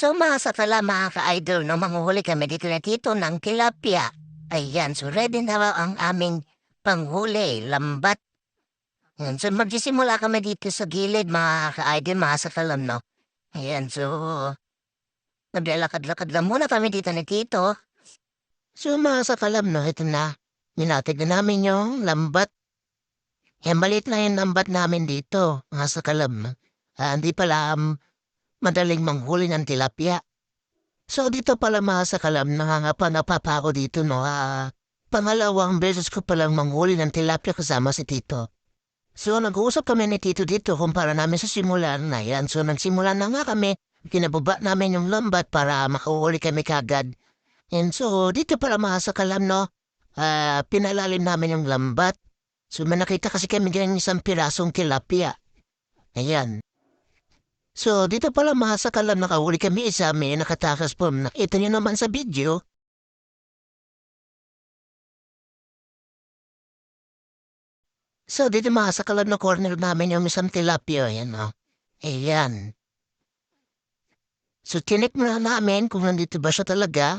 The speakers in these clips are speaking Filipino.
So mga mga ka-idol, no, manguhuli kami dito na tito ng tilapia. Ayan, so ready na ang aming panghuli, lambat. Ayan, so magsisimula kami dito sa gilid mga ka-idol, mga no. Ayan, so naglalakad-lakad lang muna kami dito ni tito. So mga no, ito na. Minatig na namin yung lambat. Eh, maliit na yung lambat namin dito, mga sa kalam. Ah, hindi pala um, madaling manghuli ng tilapia. So dito pala mga sa kalam, nangangapa na papa ako dito, no? Ah, pangalawang beses ko palang manghuli ng tilapia kasama si Tito. So nag-uusap kami ni Tito dito kung para namin sa simulan na yan. So nagsimulan na nga kami, kinababa namin yung lambat para makahuli kami kagad. And so dito pala mga sa kalam, no? Ah, pinalalim namin yung lambat. So may nakita kasi kami ganyan isang pirasong tilapia. Ayan. So, dito pala mga sakalam nakahuli kami isa may nakatakas po. Nakita niyo naman sa video. So, dito mga sakalam na corner namin yung isang tilapia. Ayan o. Ayan. So, tinik na namin kung nandito ba siya talaga.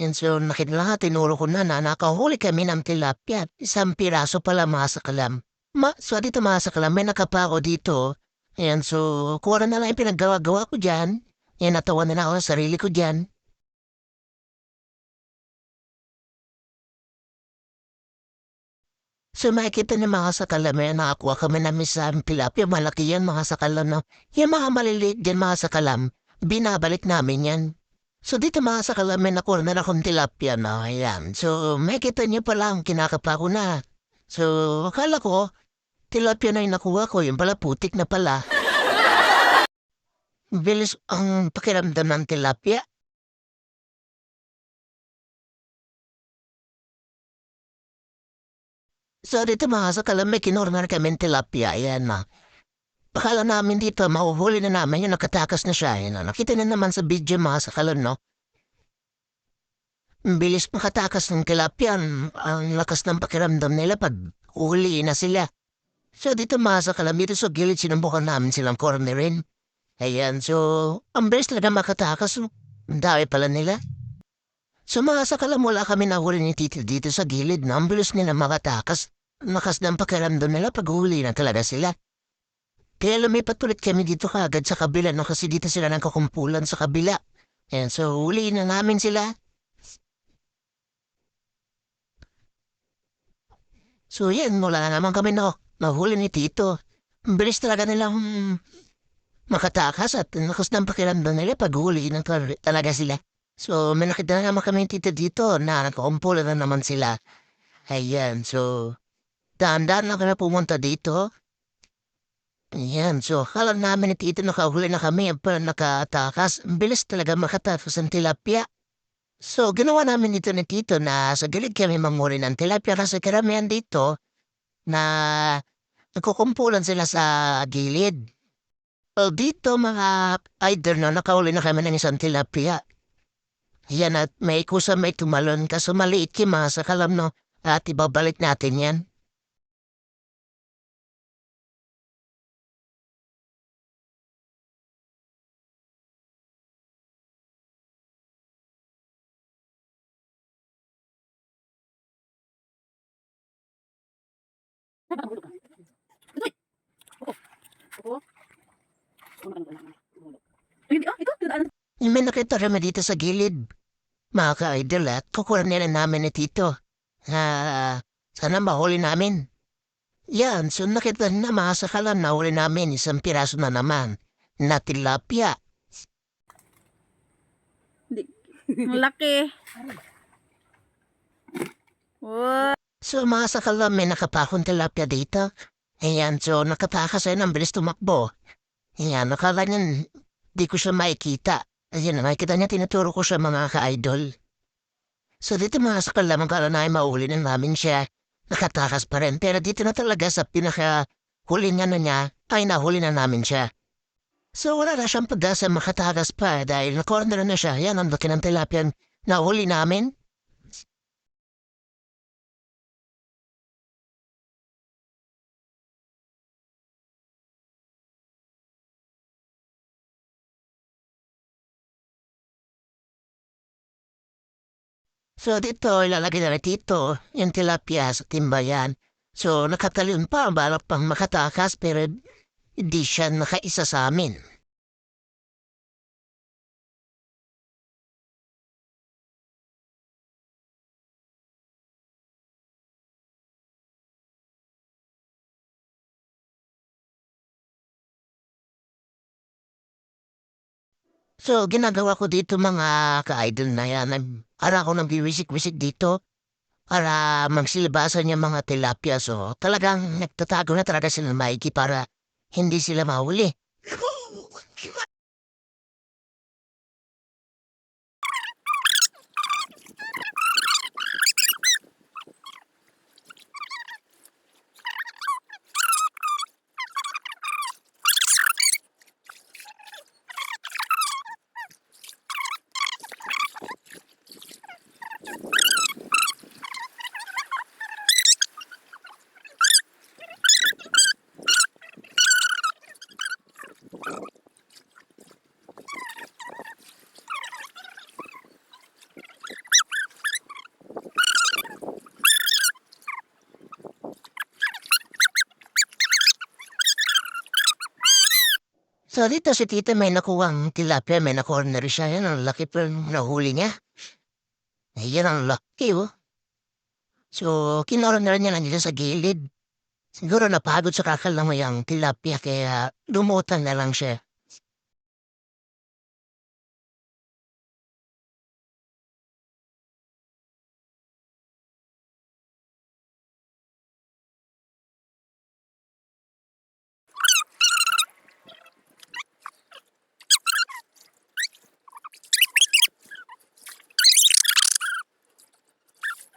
And so, nakita lang tinuro ko na na nakahuli kami ng tilapia. Isang piraso pala mga sakalam. Ma, so dito mga sakalam, may nakapako dito. Ayan, so, kuha na lang yung pinaggawa-gawa ko dyan. Ayan, natawa na na ako sa sarili ko dyan. So, makikita niyo mga sakalam, may nakakuha kami namin sa tilapia. Malaki yan mga sakalam. No? Yung mga maliliit dyan mga sakalam, binabalik namin yan. So, dito mga sakalam, may nakuha na akong tilapia na. Ayan, so, makikita niyo pala ang kinakapa ko na. So, akala ko, tilapia na yung nakuha ko, yung pala putik na pala. Bilis ang pakiramdam ng tilapia. So dito mga sakalam, may kinorner kami tilapia, ayan na. Pakala namin dito, mahuhuli na namin yung nakatakas na siya. Ayan, na. nakita na naman sa video mga sakalam, no? Bilis makatakas ng tilapia, ang ang lakas ng pakiramdam nila pag huli na sila. So dito mga sa gilid sinubukan namin silang cornerin. Ayan, so ang bilis talaga makatakas. no? Ang pala nila. So mga sakalam, wala kami nahuli ni Tito dito sa gilid. No? Ang bilis nila makatakas. Lakas ng pakiramdam nila pag huli na talaga sila. Kaya lumipat ulit kami dito kagad sa kabila no kasi dito sila nagkakumpulan sa kabila. Ayan, so huli na namin sila. So yan, wala na naman kami no, nahuli ni Tito. Ang bilis talaga nilang makatakas at lakas ng pakiramdam nila pag huli na tal- talaga sila. So may nakita na naman kami ni Tito dito na nagkakumpulan na naman sila. Ayan, so dahan-dahan lang kami pumunta dito. Ayan, so akala namin ni Tito nakahuli na kami pero nakatakas. Ang bilis talaga makatakas ang tilapia. So, ginawa namin dito ni Tito na sa gilid kami manguri ng tilapia kasi karamihan dito na nagkukumpulan sila sa gilid. So, dito mga idol na nakahuli na kami ng isang tilapia. Yan at may kusa may tumalon kaso maliit kima sa kalam no at ibabalik natin yan. May nakita kami dito sa gilid. Mga ka-idol at kukuha nila namin ni Tito. Ah, sana mahuli namin. Yan, so nakita na mga sakalan na huli namin isang piraso na naman na tilapia. Ang laki. Wow. Sakalan may nakapakong tilapia dito. Ayan, so nakatakas ay ng bilis tumakbo. Ayan, nakala niyan, di ko siya makikita. Ayan, nakikita niya, tinuturo ko siya mga ka-idol. So dito mga sakalan, magkala na ay mauli na namin siya. Nakatakas pa rin, pero dito na talaga sa pinaka huli niya na niya, ay nahuli na namin siya. So wala na siyang pag-asa makatakas pa dahil na-corner na siya. Yan ang laki ng tilapia na huli namin. So dito, ilalagay na dito yung tilapia sa timbayan. So nakatalon pa, balak pang makatakas pero hindi siya nakaisa sa amin. So, ginagawa ko dito mga ka-idol na yan. Nag- Ara ko nang biwisik-wisik dito para magsilbasan yung mga tilapia. So, talagang nagtatago na talaga sila ng maigi para hindi sila mahuli. So, dito si tita may nakuwang tilapia, may nakuha na rin siya. Yan ang laki pa nahuli niya. Ayan ang laki, oh. So, kinoro na rin niya nandito sa gilid. Siguro napagod sa kakalamay ang tilapia kaya lumutan na lang siya.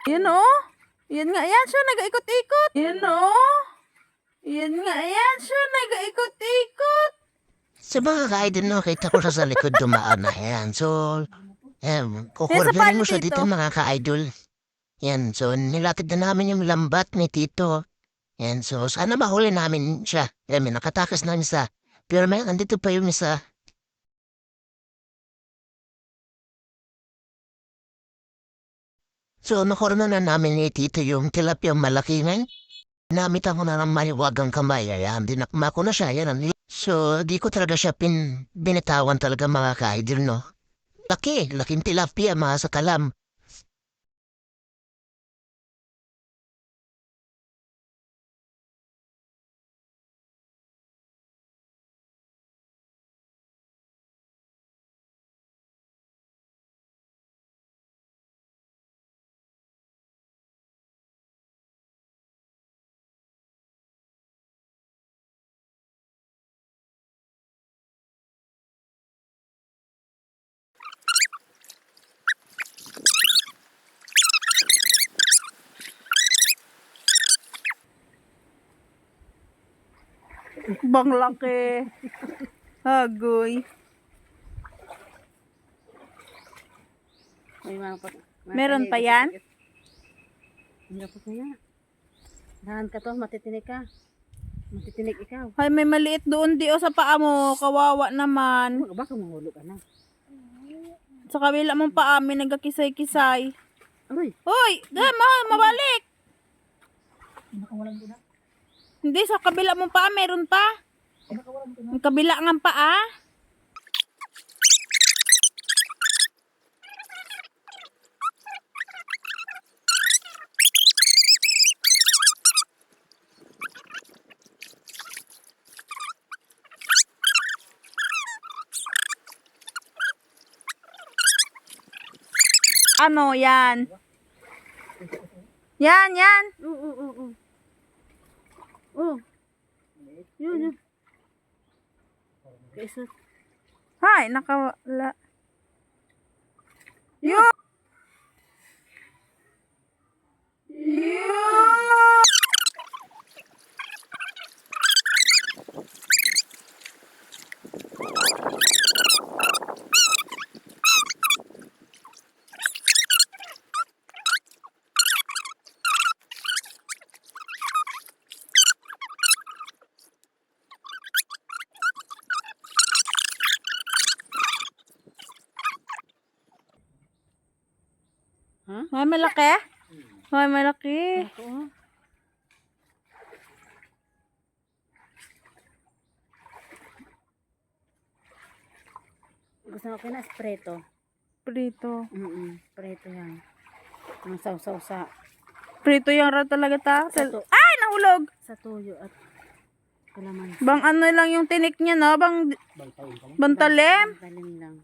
Yan oh. Yan nga yan siya, nag-ikot-ikot. Yan oh. Yan nga yan siya, nag-ikot-ikot. Sa mga ka-idol, no, kita ko siya sa likod dumaan na yan. So, eh, kukurbirin paano mo siya dito mga ka-idol. Yan, so nilatid na namin yung lambat ni Tito. Yan, so sana mahuli namin siya. Yan, may nakatakas na isa. Pero may, andito pa yung isa. So, nakorna na namin ni Tito yung tilapiyang malaki ngayon. Namitan ko na ng maliwagang kamay. Ayan, dinakma ko na siya. Yan, So, di ko talaga siya pin, binitawan talaga mga ka-idol, no? Laki, laking tilapia, mga sa Bang laki. Hagoy. May mga pa, mga Meron pa yan? Hirap po kaya. Dahan ka to, matitinig ka. Matitinig ikaw. Hay, may maliit doon di o sa paa mo. Kawawa naman. Ano, baka mahulog ka na. Sa kabila mong paa, may nagkakisay-kisay. Aroy, Hoy! Dama, ma, mabalik! Hindi, sa kabila mong paa, meron pa. Ang kabila ng paa. Ano, yan? Yan, yan. oo, oo, oo. Oh. Yun, yun. Kaisa. Hay, nakawala. Yun! Yun! Ha? May malaki? May malaki. Ako. Gusto mo kina preto. Prito. Mm preto yan. Ang sausaw sa, Prito yung raw talaga ta. sa, tu- Ay, nahulog. sa tuyo at kalaman. Bang ano lang yung tinik niya, no? Bang bantalim. Talim lang.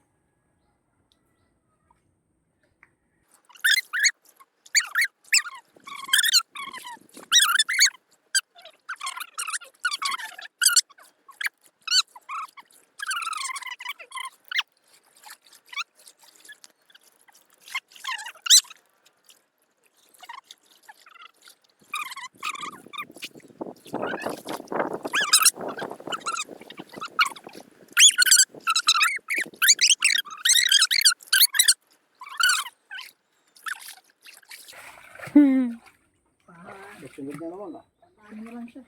Sunod na naman ah. Ano na lang siya.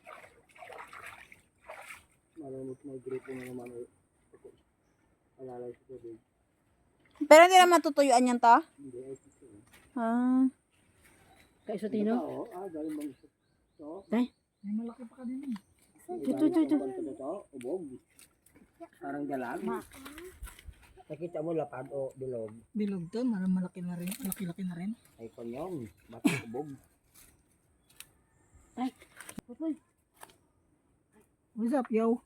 Malunod na grupo na naman. eh. Alalay sa tubig. Pero hindi naman tutuyuan yan to? Hindi ay. Ah. Kay Sotino? Oo, ah, galing bang ito. Ito. Tay. May malaki pa ka din eh. Ito, ito, ito. Ito, ito, ubog. Parang dalag. Nakita mo lapad o bilog. Bilog to, marang malaki na rin. Malaki-laki na rin. Ay konyong, bati ubog. đây ui dập yêu